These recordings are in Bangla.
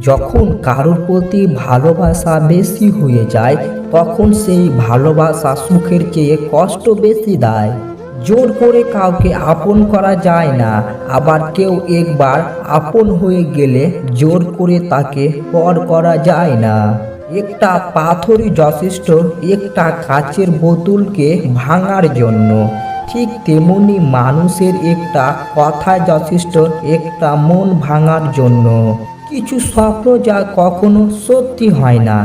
যখন কারোর প্রতি ভালোবাসা বেশি হয়ে যায়, তখন সেই ভালোবাসা সুখের চেয়ে কষ্ট বেশি দেয়। জোর করে কাউকে আপন করা যায় না, আবার কেউ একবার আপন হয়ে গেলে জোর করে তাকে পর করা যায় না। একটা পাথরই যথেষ্ট, একটা কাচের বোতলকে ভাঙার জন্য। ঠিক তেমনি মানুষের একটা কথা যথেষ্ট, একটা মন ভাঙার জন্য। কিছু স্বপ্ন যা কখনো সত্যি হয় না,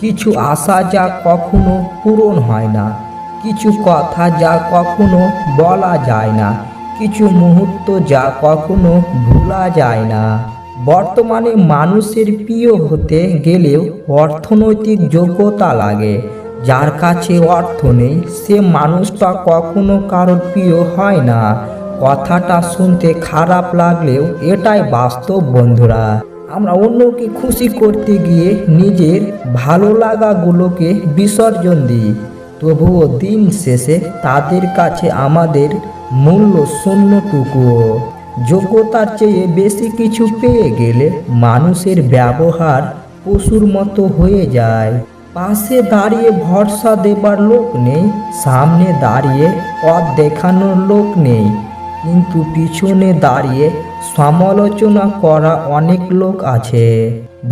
কিছু আশা যা কখনো পূরণ হয় না, কিছু কথা যা কখনো বলা যায় না, কিছু মুহূর্ত যা কখনো ভোলা যায় না। বর্তমানে মানুষের প্রিয় হতে গেলেও অর্থনৈতিক যোগ্যতা লাগে, যার কাছে অর্থ নেই, সে মানুষটা কখনো কারোর প্রিয় হয় না। কথাটা শুনতে খারাপ লাগলেও এটাই বাস্তব, বন্ধুরা। আমরা অন্যকে খুশি করতে গিয়ে নিজের ভালো লাগাগুলোকে বিসর্জন দিই। তবুও দিন শেষে তাদের কাছে আমাদের মূল্য শূন্যটুকুও যোগ্যতার চেয়ে বেশি কিছু পেয়ে গেলে মানুষের ব্যবহার পশুর মতো হয়ে যায়। পাশে দাঁড়িয়ে ভরসা দেবার লোক নেই, সামনে দাঁড়িয়ে পথ দেখানোর লোক নেই। কিন্তু পিছনে দাঁড়িয়ে সমালোচনা করা অনেক লোক আছে।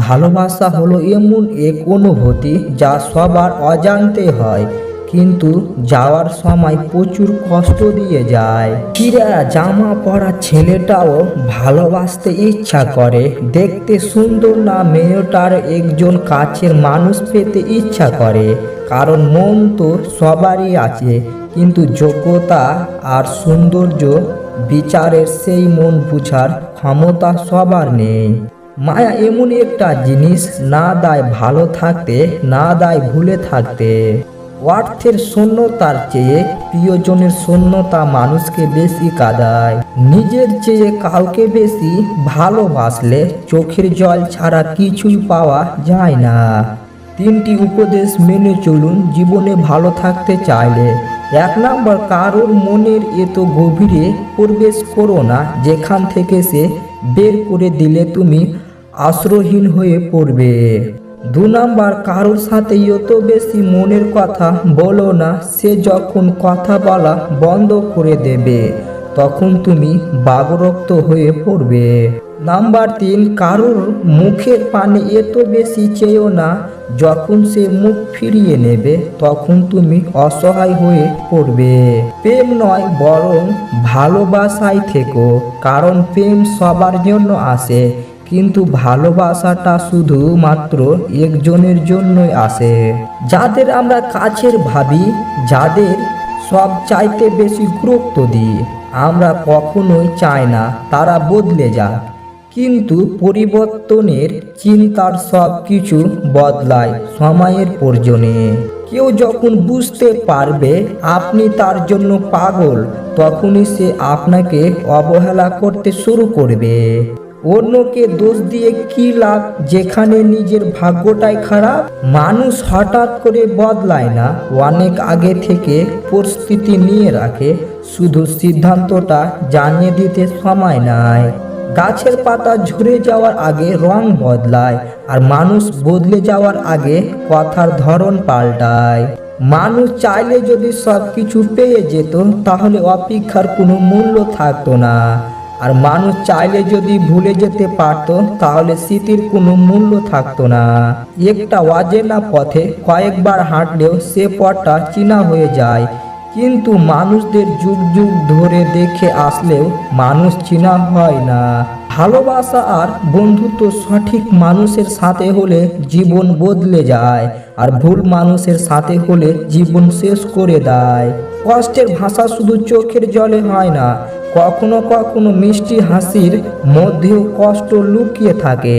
ভালোবাসা হলো এমন এক অনুভূতি যা সবার অজান্তে হয়, কিন্তু যাওয়ার সময় প্রচুর কষ্ট দিয়ে যায়। কিরা জামা পরা ছেলেটাও ভালোবাসতে ইচ্ছা করে, দেখতে সুন্দর না মেয়েটার একজন কাছের মানুষ পেতে ইচ্ছা করে, কারণ মন তো সবারই আছে, কিন্তু যোগ্যতা আর সৌন্দর্য বিচারের সেই মন বুঝার ক্ষমতা সবার নেই। মায়া এমন একটা জিনিস না দায় ভালো থাকতে, না দায় ভুলে থাকতে। অর্থের শূন্যতার চেয়ে প্রিয়জনের শূন্যতা মানুষকে বেশি কাঁদায়। নিজের চেয়ে কাউকে বেশি ভালোবাসলে চোখের জল ছাড়া কিছুই পাওয়া যায় না। তিনটি উপদেশ মেনে চলুন, জীবনে ভালো থাকতে চাইলে এক নম্বর কারোর মনের এত গভীরে প্রবেশ করো না, যেখান থেকে সে বের করে দিলে তুমি আশ্রয়হীন হয়ে পড়বে। দু নাম্বার কারোর সাথে এত বেশি মনের কথা বলো না, সে যখন কথা বলা বন্ধ করে দেবে, তখন তুমি বাগরক্ত হয়ে পড়বে। নাম্বার তিন, কারোর মুখের পানে এত বেশি চেয়েও না, যখন সে মুখ ফিরিয়ে নেবে, তখন তুমি অসহায় হয়ে পড়বে। প্রেম নয়, বরং ভালোবাসায় থেকো, কারণ প্রেম সবার জন্য আসে, কিন্তু ভালোবাসাটা শুধুমাত্র একজনের জন্যই আসে। যাদের আমরা কাছের ভাবি, যাদের সব চাইতে বেশি গুরুত্ব দিই, আমরা কখনোই চাই না তারা বদলে যাক। কিন্তু পরিবর্তনের চিন্তার সব কিছু বদলায় সময়ের প্রয়োজনে। কেউ যখন বুঝতে পারবে আপনি তার জন্য পাগল, তখনই সে আপনাকে অবহেলা করতে শুরু করবে। অন্যকে দোষ দিয়ে কি লাভ? যেখানে নিজের ভাগ্যটাই খারাপ, মানুষ হঠাৎ করে বদলায় না। অনেক আগে থেকে পরিস্থিতি নিয়ে রাখে, শুধু সিদ্ধান্তটা জানিয়ে দিতে সময় নাই গাছের পাতা ঝরে যাওয়ার আগে রং বদলায় আর মানুষ বদলে যাওয়ার আগে কথার ধরন পাল্টায়। মানুষ চাইলে যদি সব কিছু পেয়ে যেত, তাহলে অপেক্ষার কোনো মূল্য থাকতো না। আর মানুষ চাইলে যদি ভুলে যেতে পারত, তাহলে স্মৃতির কোনো মূল্য থাকতো না। একটা অজেনা পথে কয়েকবার হাঁটলেও সে পথটা চিনা হয়ে যায়। কিন্তু মানুষদের যুগ যুগ ধরে দেখে আসলেও মানুষ চিনা হয় না। ভালোবাসা আর বন্ধুত্ব সঠিক মানুষের সাথে হলে জীবন বদলে যায়, আর ভুল মানুষের সাথে হলে জীবন শেষ করে দেয়। কষ্টের ভাষা শুধু চোখের জলে হয় না, কখনো কখনো মিষ্টি হাসির মধ্যেও কষ্ট লুকিয়ে থাকে,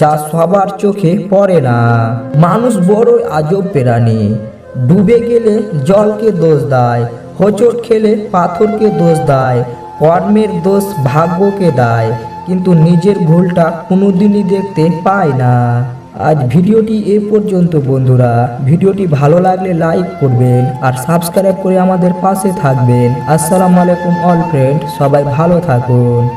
যা সবার চোখে পড়ে না। মানুষ বড়ই আজব প্রাণী। ডুবে গেলে জলকে দোষ দেয়, হোঁচট খেলে পাথরকে দোষ দেয়, কর্মের দোষ ভাগ্যকে দেয়, কিন্তু নিজের ভুলটা কোনোদিনই দেখতে পায় না। আজ ভিডিওটি এ পর্যন্ত বন্ধুরা। ভিডিওটি ভালো লাগলে লাইক করবেন আর সাবস্ক্রাইব করে আমাদের পাশে থাকবেন। আসসালামু আলাইকুম অল ফ্রেন্ড, সবাই ভালো থাকুন।